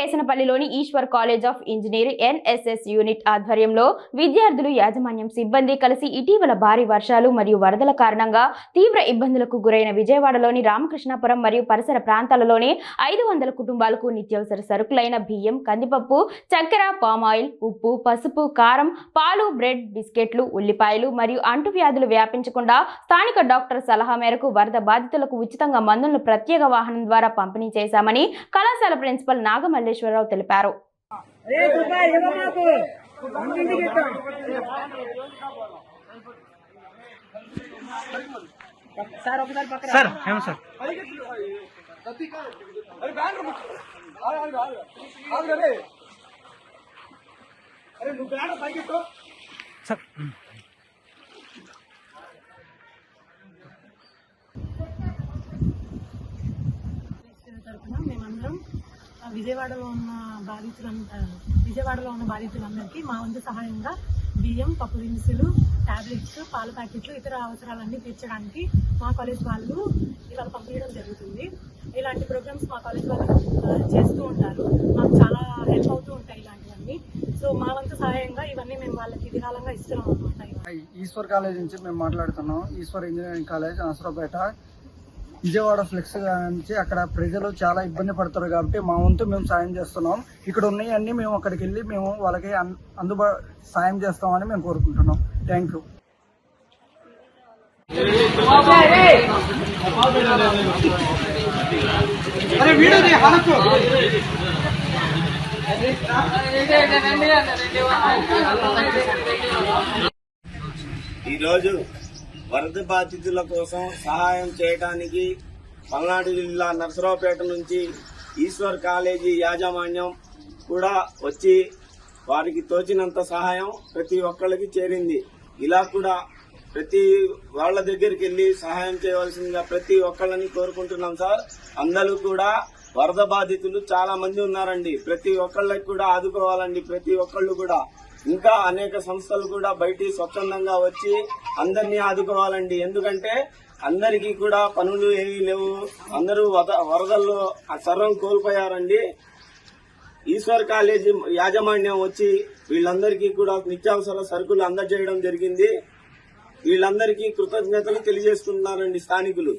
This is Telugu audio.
కేసనపల్లిలోని Eshwar college of engineering NSS unit ఆధ్వర్యంలో విద్యార్థులు యాజమాన్యం సిబ్బంది కలిసి ఇటీవల భారీ వర్షాలు మరియు వరదల కారణంగా తీవ్ర ఇబ్బందులకు గురైన విజయవాడలోని రామకృష్ణాపురం మరియు పరిసర ప్రాంతాలలోని ఐదు వందల కుటుంబాలకు నిత్యావసర సరుకులైన బియ్యం కందిపప్పు చక్కెర పామాయిల్ ఉప్పు పసుపు కారం పాలు బ్రెడ్ బిస్కెట్లు ఉల్లిపాయలు మరియు అంటువ్యాధులు వ్యాపించకుండా స్థానిక డాక్టర్ సలహా మేరకు వరద బాధితులకు ఉచితంగా మందులను ప్రత్యేక వాహనం ద్వారా పంపిణీ చేశామని కళాశాల ప్రిన్సిపల్ నాగమల్లి నాగమల్లేశ్వరరావు తెలిపారు. సార్ తరఫున మేమందరం విజయవాడలో ఉన్న బాధితులంతా విజయవాడలో ఉన్న బాధితులందరికీ మా వంతు సహాయంగా బియ్యం పప్పు దినుసులు టాబ్లెట్స్ పాల ప్యాకెట్లు ఇతర అవసరాలన్నీ తీర్చడానికి మా కాలేజ్ వాళ్ళు ఇలా పంపించడం జరుగుతుంది. ఇలాంటి ప్రోగ్రామ్స్ మా కాలేజ్ వాళ్ళు చేస్తూ ఉంటారు. మాకు చాలా హెల్ప్ అవుతూ ఉంటాయి ఇలాంటివన్నీ. సో మా వంతు సహాయంగా ఇవన్నీ మేము వాళ్ళకి విధానంగా ఇస్తున్నాం అనమాట ఈశ్వర్ కాలేజ్ నుంచి మేము మాట్లాడుతున్నాం. Eshwar engineering college Nasarapeta Vijayawada flex నుంచి అక్కడ ప్రజలు చాలా ఇబ్బంది పడతారు కాబట్టి మా వంతు మేము సాయం చేస్తున్నాం. ఇక్కడ ఉన్నాయన్నీ మేము అక్కడికి వెళ్ళి మేము వాళ్ళకి అందుబా సాయం చేస్తామని మేము కోరుకుంటున్నాం. Thank you. ఈరోజు వరద బాధితుల కోసం సహాయం చేయడానికి పల్నాడు జిల్లా నరసరావుపేట నుంచి ఈశ్వర్ కాలేజీ యాజమాన్యం కూడా వచ్చి వారికి తోచినంత సహాయం ప్రతి ఒక్కళ్ళకి చేరింది. ఇలా కూడా ప్రతి వాళ్ళ దగ్గరికి వెళ్ళి సహాయం చేయవలసిందిగా ప్రతి ఒక్కళ్ళని కోరుకుంటున్నాం సార్. అందరూ కూడా వరద బాధితులు చాలా మంది ఉన్నారండి. ప్రతి ఒక్కళ్ళకి కూడా ఆదుకోవాలండి. ప్రతి ఒక్కళ్ళు కూడా ఇంకా అనేక సంస్థలు కూడా బయటి స్వచ్ఛందంగా వచ్చి అందరినీ ఆదుకోవాలండి. ఎందుకంటే అందరికీ కూడా పనులు ఏమీ లేవు. అందరూ వద- వరదల్లో ఆ సర్వం కోల్పోయారండి. ఈశ్వర్ కాలేజీ యాజమాన్యం వచ్చి వీళ్ళందరికీ కూడా నిత్యావసర సరుకులు అందజేయడం జరిగింది. వీళ్ళందరికీ కృతజ్ఞతలు తెలియజేస్తున్నారండి స్థానికులు.